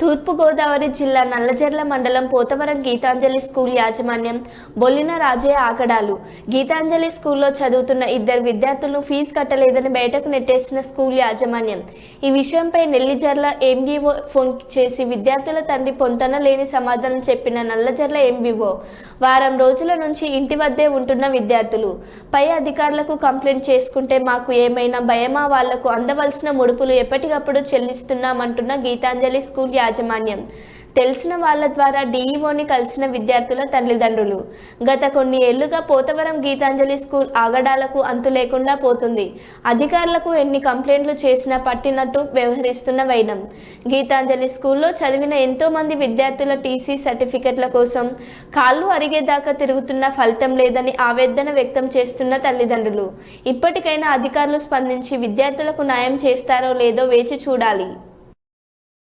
తూర్పుగోదావరి జిల్లా నల్లజర్ల మండలం పోతవరం గీతాంజలి స్కూల్ యాజమాన్యం బొల్లిన రాజయ్య ఆకడాలు. గీతాంజలి స్కూల్లో చదువుతున్న ఇద్దరు విద్యార్థులను ఫీజు కట్టలేదని బయటకు నెట్టేసిన స్కూల్ యాజమాన్యం. ఈ విషయంపై నెల్లిజర్ల ఎంబీఓ ఫోన్ చేసి విద్యార్థుల తండ్రి పొంతన లేని సమాధానం చెప్పిన నల్లజర్ల ఎంబీఓ వారం రోజుల నుంచి ఇంటి వద్దే ఉంటున్న విద్యార్థులు. పై అధికారులకు కంప్లైంట్ చేసుకుంటే మాకు ఏమైనా భయమా? వాళ్ళకు అందవలసిన ముడుపులు ఎప్పటికప్పుడు చెల్లిస్తున్నామంటున్న గీతాంజలి స్కూల్ యాజమాన్యం. తెలిసిన వాళ్ళ ద్వారా డీఈఓని కలిసిన విద్యార్థుల తల్లిదండ్రులు. గత కొన్ని ఏళ్ళుగా పోతవరం గీతాంజలి స్కూల్ ఆగడాలకు అంతు లేకుండా పోతుంది. అధికారులకు ఎన్ని కంప్లైంట్లు చేసినా పట్టినట్టు వ్యవహరిస్తున్న వైనం. గీతాంజలి స్కూల్లో చదివిన ఎంతో మంది విద్యార్థుల టీసీ సర్టిఫికెట్ల కోసం కాళ్ళు అరిగేదాకా తిరుగుతున్న ఫలితం లేదని ఆవేదన వ్యక్తం చేస్తున్న తల్లిదండ్రులు. ఇప్పటికైనా అధికారులు స్పందించి విద్యార్థులకు న్యాయం చేస్తారో లేదో వేచి చూడాలి.